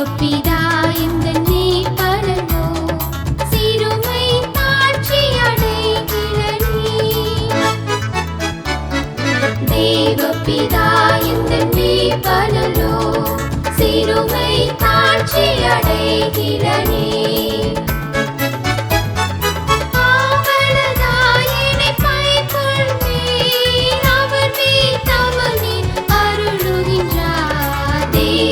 தேவப்பிதா இந்த நீ பலனோ சிறுமை காட்சி அடைகிறனே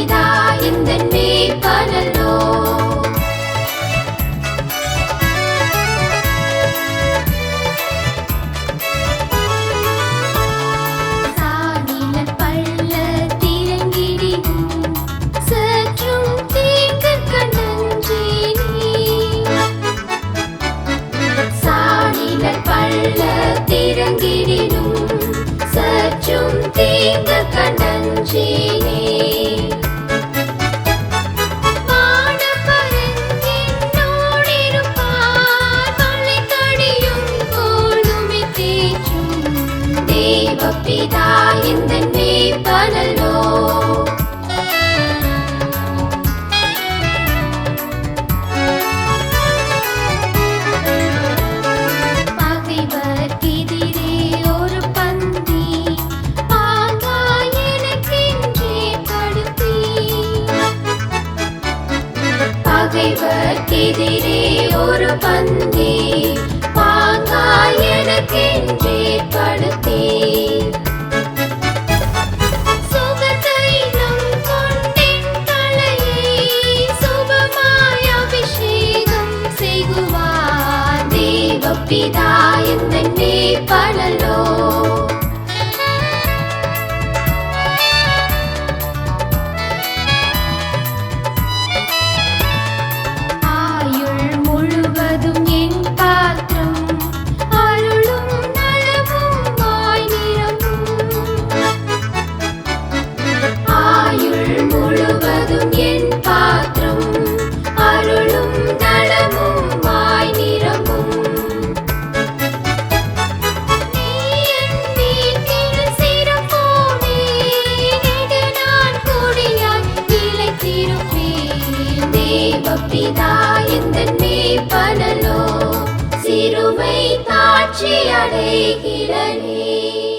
இதா இந்த மீ பரல் பிதா இந்த மீட்பனல்லோ எதிரே ஒரு பந்தி பாங்கா எனக்கென்றே படுத்தே நீதாய் எங்கள் மீட்பழலோ സാക്ഷിയടേ കിരണേ.